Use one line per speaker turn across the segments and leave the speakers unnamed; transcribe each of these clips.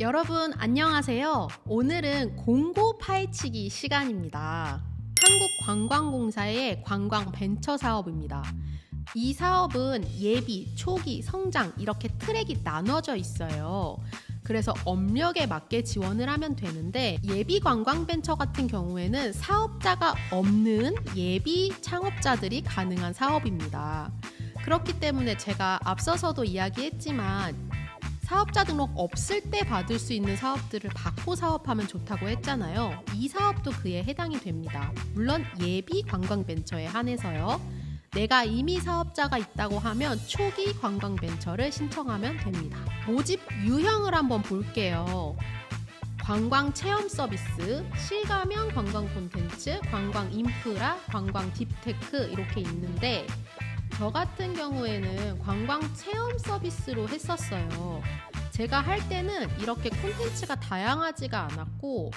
여러분 안녕하세요. 오늘은 공고 파헤치기 시간입니다. 한국관광공사의 관광 벤처 사업입니다. 이 사업은 예비, 초기, 성장 이렇게 트랙이 나눠져 있어요. 그래서 업력에 맞게 지원을 하면 되는데 예비 관광 벤처 같은 경우에는 사업자가 없는 예비 창업자들이 가능한 사업입니다. 그렇기 때문에 제가 앞서서도 이야기했지만 사업자 등록 없을 때 받을 수 있는 사업들을 받고 사업하면 좋다고 했잖아요. 이 사업도 그에 해당이 됩니다. 물론 예비 관광 벤처에 한해서요. 내가 이미 사업자가 있다고 하면 초기 관광 벤처를 신청하면 됩니다. 모집 유형을 한번 볼게요. 관광 체험 서비스, 실감형 관광 콘텐츠, 관광 인프라, 관광 딥테크 이렇게 있는데 저 같은 경우에는 관광 체험 서비스로 했었어요. 제가 할 때는 이렇게 콘텐츠가 다양하지가 않았고,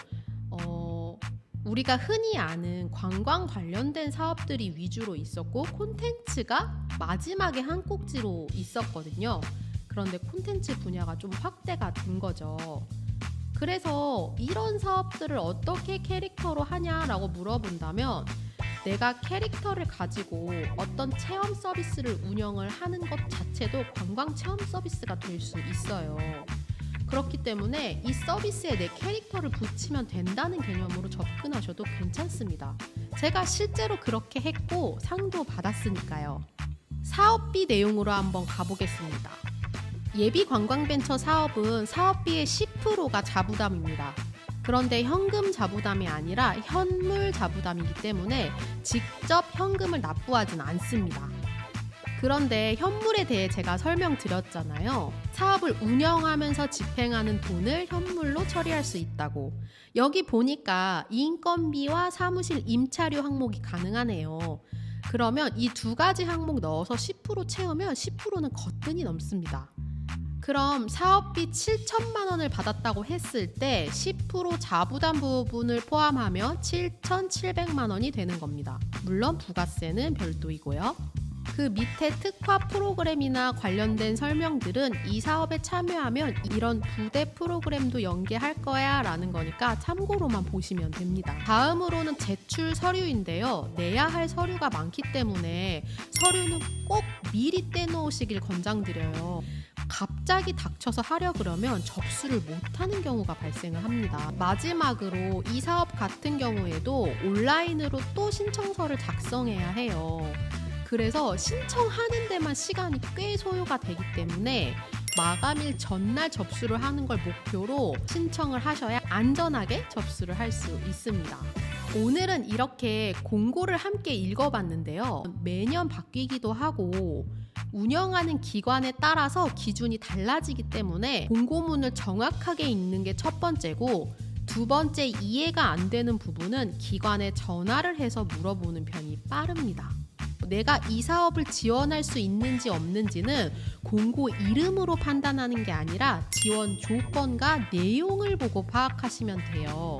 어, 우리가 흔히 아는 관광 관련된 사업들이 위주로 있었고, 콘텐츠가 마지막에 한 꼭지로 있었거든요. 그런데 콘텐츠 분야가 좀 확대가 된 거죠. 그래서 이런 사업들을 어떻게 캐릭터로 하냐라고 물어본다면, 내가 캐릭터를 가지고 어떤 체험 서비스를 운영을 하는 것 자체도 관광 체험 서비스가 될 수 있어요. 그렇기 때문에 이 서비스에 내 캐릭터를 붙이면 된다는 개념으로 접근하셔도 괜찮습니다. 제가 실제로 그렇게 했고 상도 받았으니까요. 사업비 내용으로 한번 가보겠습니다. 예비 관광벤처 사업은 사업비의 10%가 자부담입니다. 그런데 현금 자부담이 아니라 현물 자부담이기 때문에 직접 현금을 납부하진 않습니다. 그런데 현물에 대해 제가 설명드렸잖아요. 사업을 운영하면서 집행하는 돈을 현물로 처리할 수 있다고. 여기 보니까 인건비와 사무실 임차료 항목이 가능하네요. 그러면 이 두 가지 항목 넣어서 10% 채우면 10%는 거뜬히 넘습니다. 그럼 사업비 7천만 원을 받았다고 했을 때 10% 자부담 부분을 포함하면 7,700만 원이 되는 겁니다. 물론 부가세는 별도이고요. 그 밑에 특화 프로그램이나 관련된 설명들은 이 사업에 참여하면 이런 부대 프로그램도 연계할 거야 라는 거니까 참고로만 보시면 됩니다. 다음으로는 제출 서류인데요. 내야 할 서류가 많기 때문에 서류는 꼭 미리 떼놓으시길 권장드려요. 갑자기 닥쳐서 하려 그러면 접수를 못하는 경우가 발생을 합니다. 마지막으로 이 사업 같은 경우에도 온라인으로 또 신청서를 작성해야 해요. 그래서 신청하는 데만 시간이 꽤 소요가 되기 때문에 마감일 전날 접수를 하는 걸 목표로 신청을 하셔야 안전하게 접수를 할 수 있습니다. 오늘은 이렇게 공고를 함께 읽어봤는데요. 매년 바뀌기도 하고 운영하는 기관에 따라서 기준이 달라지기 때문에 공고문을 정확하게 읽는 게 첫 번째고 두 번째 이해가 안 되는 부분은 기관에 전화를 해서 물어보는 편이 빠릅니다. 내가 이 사업을 지원할 수 있는지 없는지는 공고 이름으로 판단하는 게 아니라 지원 조건과 내용을 보고 파악하시면 돼요.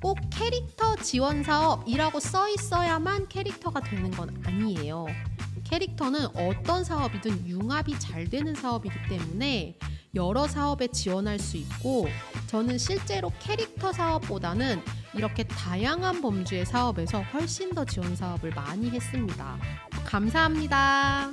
꼭 캐릭터 지원 사업이라고 써 있어야만 캐릭터가 되는 건 아니에요. 캐릭터는 어떤 사업이든 융합이 잘 되는 사업이기 때문에 여러 사업에 지원할 수 있고 저는 실제로 캐릭터 사업보다는 이렇게 다양한 범주의 사업에서 훨씬 더 지원 사업을 많이 했습니다. 감사합니다.